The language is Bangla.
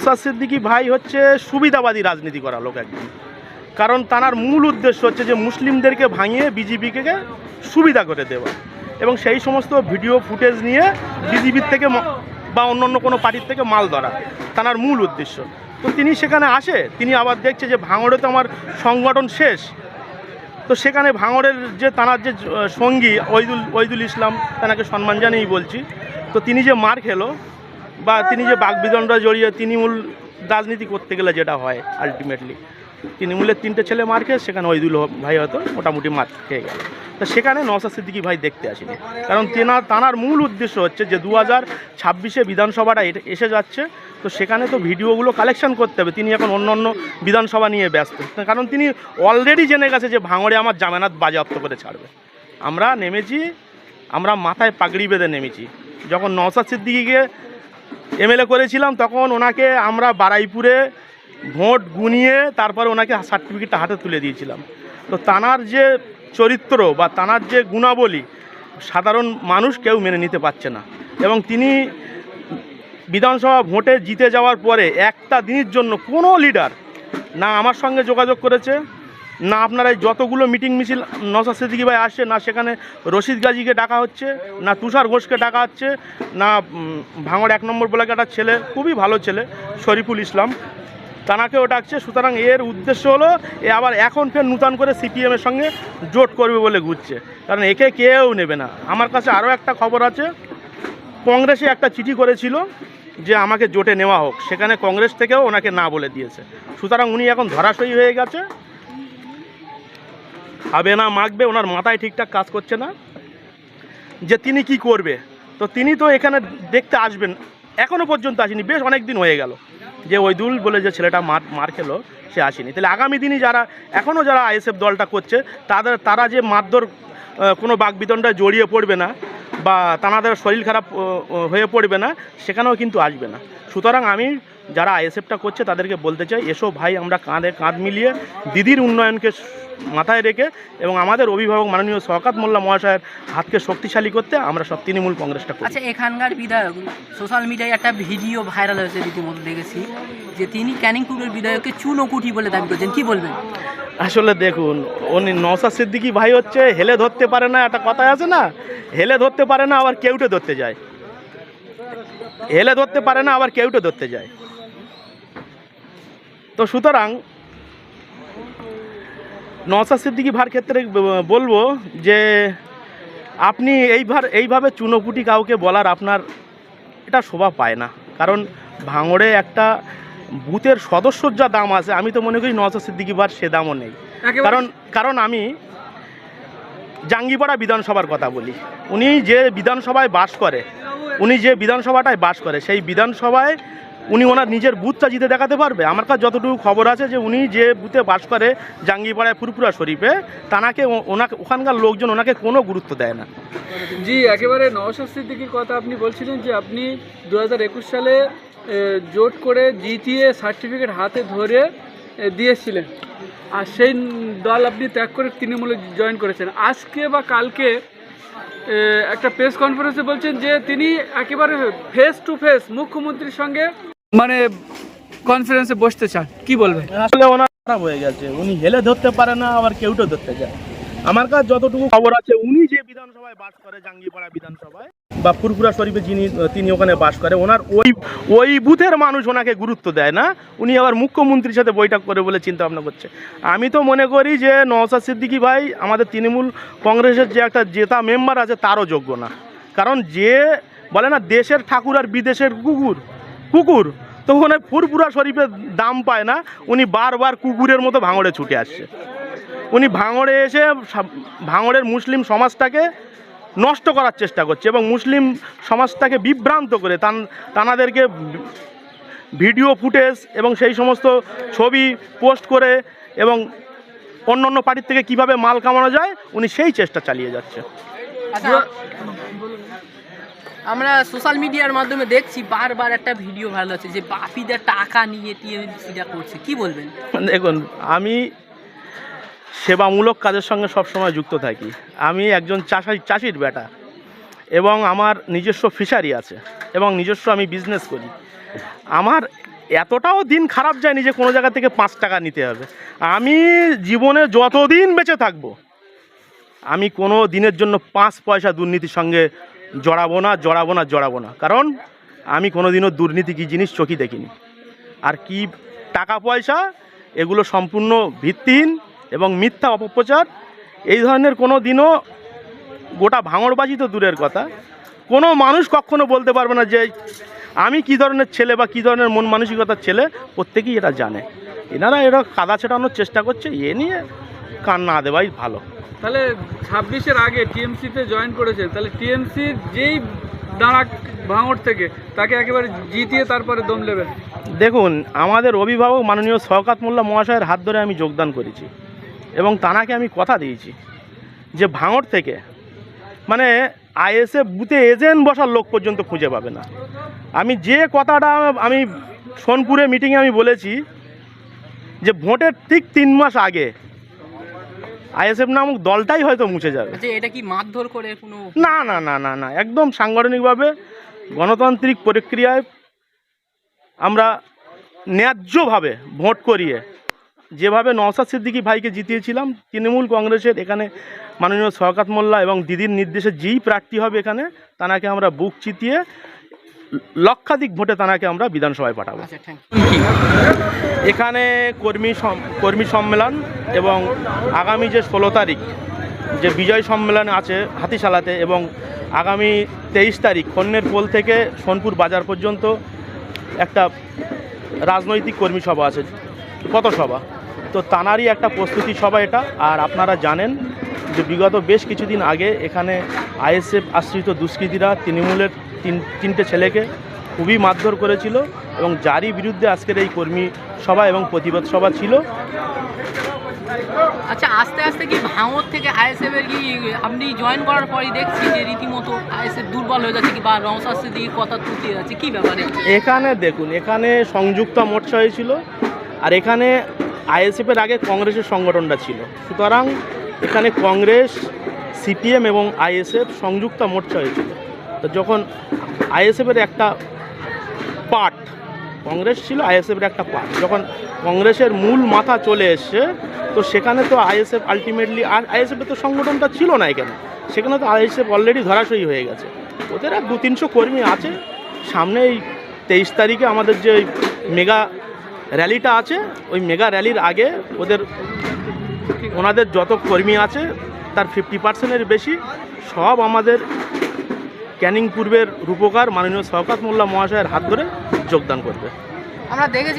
নওসাদ সিদ্দিকি ভাই হচ্ছে সুবিধাবাদী রাজনীতি করা লোক একদম কারণ তার মূল উদ্দেশ্য হচ্ছে যে মুসলিমদেরকে ভাঙিয়ে বিজেপিকে সুবিধা করে দেওয়া। এবং সেই সমস্ত ভিডিও ফুটেজ নিয়ে বিজেপির থেকে বা অন্য অন্য কোনো পার্টির থেকে মাল ধরা তার মূল উদ্দেশ্য। তো তিনি সেখানে আসে, তিনি আবার দেখছে যে ভাঙড়ে তো আমার সংগঠন শেষ। তো সেখানে ভাঙড়ের যে তানার যে সঙ্গী, ওইদুল ওইদুল ইসলাম, তানাকে সম্মান জানিয়েই বলছি। তো তিনি যে মার খেলো বা তিনি যে বাগবিদণ্ডা জড়িয়ে তৃণমূল রাজনীতি করতে গেলে যেটা হয় আলটিমেটলি তৃণমূলের তিনটে ছেলে মার খেয়ে সেখানে ওইদুল ভাই হয়তো মোটামুটি মার খেয়ে গেল। তো সেখানে নওসাদ সিদ্দিকি ভাই দেখতে আসেনি। কারণ তেনার তানার মূল উদ্দেশ্য হচ্ছে যে দু হাজার ছাব্বিশে বিধানসভাটা এসে যাচ্ছে, তো সেখানে তো ভিডিওগুলো কালেকশন করতে হবে। তিনি এখন অন্য অন্য বিধানসভা নিয়ে ব্যস্ত। কারণ তিনি অলরেডি জেনে গেছে যে ভাঙড়ে আমার জামানাত বাজেয়াপ্ত করে ছাড়বে। আমরা নেমেছি, আমরা মাথায় পাগড়ি বেঁধে নেমেছি। যখন নওসাদ সিদ্দিকিকে এমএলএ করেছিলাম, তখন ওনাকে আমরা বারাইপুরে ভোট গুনিয়ে তারপরে ওনাকে সার্টিফিকেটটা হাতে তুলে দিয়েছিলাম। তো তানার যে চরিত্র বা তানার যে গুণাবলী, সাধারণ মানুষ কেউ মেনে নিতে পারছে না। এবং তিনি বিধানসভা ভোটে জিতে যাওয়ার পরে একটা দিনের জন্য কোনো লিডার না আমার সঙ্গে যোগাযোগ করেছে না আপনারা এই যতগুলো মিটিং মিছিল নসাদ সিদ্দিকি ভাই আসছে, না সেখানে রশিদ গাজীকে ডাকা হচ্ছে, না তুষার ঘোষকে ডাকা হচ্ছে, না ভাঙড় এক নম্বর ব্লকে একটা ছেলে, খুবই ভালো ছেলে, শরীফুল ইসলাম, তানাকেও ডাকছে। সুতরাং এর উদ্দেশ্য হলো, এ আবার এখন ফের নূতন করে সিপিএমের সঙ্গে জোট করবে বলে ঘুরছে। কারণ একে কেউ নেবে না। আমার কাছে আরও একটা খবর আছে, কংগ্রেসে একটা চিঠি করেছিল যে আমাকে জোটে নেওয়া হোক, সেখানে কংগ্রেস থেকেও ওনাকে না বলে দিয়েছে। সুতরাং উনি এখন ধরাশয়ী হয়ে গেছে। হবে না, মাখবে, ওনার মাথায় ঠিকঠাক কাজ করছে না। যে তিনি কি করবে? তো তিনি তো এখানে দেখতে আসবেন এখনও পর্যন্ত আসেনি, বেশ অনেক দিন হয়ে গেল। যে ওইদুল বলে যে ছেলেটা মার মার খেলো, সে আসেনি। তাহলে আগামী দিনই যারা এখনও যারা আইএসএফ দলটা করছে, তাদের, তারা যে মারধর কোনো বাগবিতণ্ডায় জড়িয়ে পড়বে না, বা তাদের শরীর খারাপ হয়ে পড়বে না, সেখানেও কিন্তু আসবে না। সুতরাং আমি যারা আইএসএফটা করছে, তাদেরকে বলতে চাই, এসো ভাই, আমরা কাঁধে কাঁধ মিলিয়ে দিদির উন্নয়নকে মাথায় রেখে এবং আমাদের অভিভাবক মাননীয় শওকাত মোল্লা মহাশয়ের হাতকে শক্তিশালী করতে আমরা সব তৃণমূল কংগ্রেসটা করি। আচ্ছা এখানকার বিধায়ক সোশ্যাল মিডিয়ায় একটা ভিডিও ভাইরাল হয়েছে রীতিমতো দেখেছি যে তিনি ক্যানিংপুরের বিধায়ককে চুনোকুঠি বলে দাবি করছেন। কি বলবেন? আসলে দেখুন উনি নওসাদ সিদ্দিকি ভাই হচ্ছে হেলে ধরতে পারে না একটা কথা আছে না? হেলে ধরতে পারে না আবার কেউটে ধরতে যায়। হেলে ধরতে পারে না আবার কেউটে ধরতে যায়। তো সুতরাং নওসাদ সিদ্দিকি ভার ক্ষেত্রে বলব যে আপনি এইভার এইভাবে চুনোপুটি কাউকে বলার আপনার এটা শোভা পায় না। কারণ ভাঙড়ে একটা বুথের সদস্যর যা দাম আছে আমি তো মনে করি নওসাদ সিদ্দিকি ভার সে দামও নেই। কারণ কারণ আমি জাঙ্গিপাড়া বিধানসভার কথা বলি। উনি যে বিধানসভায় বাস করে উনি যে বিধানসভাটায় বাস করে সেই বিধানসভায় উনি ওনার নিজের বুথটা জিতে দেখাতে পারবে? আমার কাছে যতটুকু খবর আছে যে উনি যে বুথে বাস করে জাঙ্গিপাড়ায় ফুরপুরা শরীফে, তানাকে ও- ওনাকে ওখানকার লোকজন ওনাকে কোনো গুরুত্ব দেয় না। জি, একেবারে নওশাদ সিদ্দিকির কথা আপনি বলছিলেন যে আপনি দু হাজার একুশ সালে জোট করে জিতিয়ে সার্টিফিকেট হাতে ধরে দিয়েছিলেন। আর সেই দল আপনি ত্যাগ করে তৃণমূলে জয়েন করেছেন। আজকে বা কালকে একটা প্রেস কনফারেন্সে বলছেন যে তিনি একেবারে ফেস টু ফেস মুখ্যমন্ত্রীর সঙ্গে মানে কনফারেন্সে বসতে চান, কি বলবেন? আসলে ওনার খারাপ হয়ে গেছে। উনি হেলে ধরতে পারে না, আবার কেউটো ধরতে যায়। আমার কাছে যতটুকু খবর আছে, উনি যে বিধানসভায় বাস করে, জাঙ্গিপাড়া বিধানসভায়, বা ফুরপুরা শরীফে যিনি, তিনি ওখানে বাস করে, ওনার ওই ওই বুথের মানুষ ওনাকে গুরুত্ব দেয় না। উনি আবার মুখ্যমন্ত্রীর সাথে বৈঠক করে বলে চিন্তা ভাবনা করছে। আমি তো মনে করি যে নওসাদ সিদ্দিকি ভাই, আমাদের তৃণমূল কংগ্রেসের যে একটা জেতা মেম্বার আছে, তারও যোগ্য না। কারণ যে, বলে না, দেশের ঠাকুর আর বিদেশের কুকুর কুকুর। তো ওখানে ফুরপুরা শরীফের দাম পায় না, উনি বারবার কুকুরের মতো ভাঙড়ে ছুটে আসছে। উনি ভাঙড়ে এসে ভাঙড়ের মুসলিম সমাজটাকে নষ্ট করার চেষ্টা করছে এবং মুসলিম সমাজটাকে বিভ্রান্ত করে তান তানাদেরকে ভিডিও ফুটেজ এবং সেই সমস্ত ছবি পোস্ট করে এবং অন্য অন্য পার্টির থেকে কীভাবে মাল কামানো যায়, উনি সেই চেষ্টা চালিয়ে যাচ্ছে। আচ্ছা আমরা সোশ্যাল মিডিয়ার মাধ্যমে দেখছি বারবার একটা ভিডিও ভাইরাল হচ্ছে যে বাপিদের টাকা নিয়ে টিএমসিটা করছে। কি বলবেন? দেখুন, আমি সেবামূলক কাজের সঙ্গে সবসময় যুক্ত থাকি। আমি একজন চাষা চাষির বেটা এবং আমার নিজস্ব ফিশারি আছে এবং নিজস্ব আমি বিজনেস করি। আমার এতটাও দিন খারাপ যায়নি যে কোনো জায়গা থেকে পাঁচ টাকা নিতে হবে। আমি জীবনে যতদিন বেঁচে থাকব, আমি কোনো দিনের জন্য পাঁচ পয়সা দুর্নীতির সঙ্গে জড়াবো না জড়াবো না জড়াবো না। কারণ আমি কোনো দিনও দুর্নীতি কী জিনিস চোখই দেখিনি। আর কি টাকা পয়সা, এগুলো সম্পূর্ণ ভিত্তিহীন এবং মিথ্যা অপপ্রচার, এই ধরনের কোনো দিনও গোটা ভাঙড়বাজি তো দূরের কথা। কোনো মানুষ কখনো বলতে পারবে না যে, আমি কী ধরনের ছেলে বা কী ধরনের মন মানসিকতার ছেলে, প্রত্যেকেই এটা জানে। এনারা এরা কাদা ছেটানোর চেষ্টা করছে, এ নিয়ে কান না দেওয়াই ভালো। তাহলে ছাব্বিশের আগে টিএমসিতে জয়েন করেছেন তাহলে টিএমসির যেই দাঁড়াক ভাঙড় থেকে তাকে একেবারে জিতিয়ে তারপরে দম নেবেন। দেখুন আমাদের অভিভাবক মাননীয় শওকাত মোল্লা মহাশয়ের হাত ধরে আমি যোগদান করেছি এবং তানাকে আমি কথা দিয়েছি যে ভাঙড় থেকে মানে আইএসএ বুথে এজেন্ট বসার লোক পর্যন্ত খুঁজে পাবে না। আমি যে কথাটা আমি সোনপুরে মিটিংয়ে আমি বলেছি যে ভোটের ঠিক তিন মাস আগে আইএসএফ নামক দলটাই হয়তো মুছে যাবে। আচ্ছা এটা কি মারধর করে কোনো না না না না না একদম সাংগঠনিকভাবে গণতান্ত্রিক প্রক্রিয়ায় আমরা ন্যায্যভাবে ভোট করিয়ে যেভাবে নওসাদ সিদ্দিকী ভাইকে জিতিয়েছিলাম তৃণমূল কংগ্রেসের এখানে মাননীয় শওকাত মোল্লা এবং দিদির নির্দেশে যেই প্রার্থী হবে এখানে তানাকে আমরা বুক চিতিয়ে লক্ষাধিক ভোটে তানাকে আমরা বিধানসভায় পাঠাবো। আচ্ছা এখানে কর্মী কর্মী সম্মেলন এবং আগামী যে ষোলো তারিখ যে বিজয় সম্মেলন আছে হাতিশালাতে এবং আগামী তেইশ তারিখ কন্যের পোল থেকে সোনপুর বাজার পর্যন্ত একটা রাজনৈতিক কর্মী সভা আছে কত সভা তো তানারই একটা প্রস্তুতি সভা এটা। আর আপনারা জানেন যে বিগত বেশ কিছুদিন আগে এখানে আইএসএফ আশ্রিত দুষ্কৃতীরা তৃণমূলের তিন, তিনটে ছেলেকে খুবই মারধর করেছিল এবং যারই বিরুদ্ধে আজকের এই কর্মী সভা এবং প্রতিবাদ সভা ছিল। আচ্ছা আস্তে আস্তে কি ভাঙর থেকে আইএসএফ এর কি আপনি জয়েন করার পরই দেখছি যে রীতিমতো আইএসএফ দুর্বল হয়ে যাচ্ছে কি বা রংশাস্তির দিকে কথা তুলতে যাচ্ছে? কি ব্যাপারে এখানে দেখুন এখানে সংযুক্ত মোর্চা হয়েছিল আর এখানে আইএসএফের আগে কংগ্রেসের সংগঠনটা ছিল। সুতরাং এখানে কংগ্রেস সিপিএম এবং আইএসএফ সংযুক্ত মোর্চা হয়েছিল। তো যখন আইএসএফের একটা পার্ট কংগ্রেস ছিল আইএসএফের একটা পার্ট যখন কংগ্রেসের মূল মাথা চলে এসছে, তো সেখানে তো আইএসএফ আলটিমেটলি আর আইএসএফের তো সংগঠনটা ছিল না এখানে। সেখানে তো আইএসএফ অলরেডি ধরাশয়ী হয়ে গেছে। ওদের আর দু তিনশো কর্মী আছে। সামনে এই তেইশ তারিখে আমাদের যে মেগা র্যালিটা আছে, ওই মেগা র্যালির আগে ওদের ওনাদের যত কর্মী আছে, তার ফিফটি পার্সেন্টের বেশি সব আমাদের ক্যানিং পূর্বের রূপকার মাননীয় শওকাত মোল্লা মহাশয়ের হাত ধরে যোগদান করবে। আমরা দেখেছি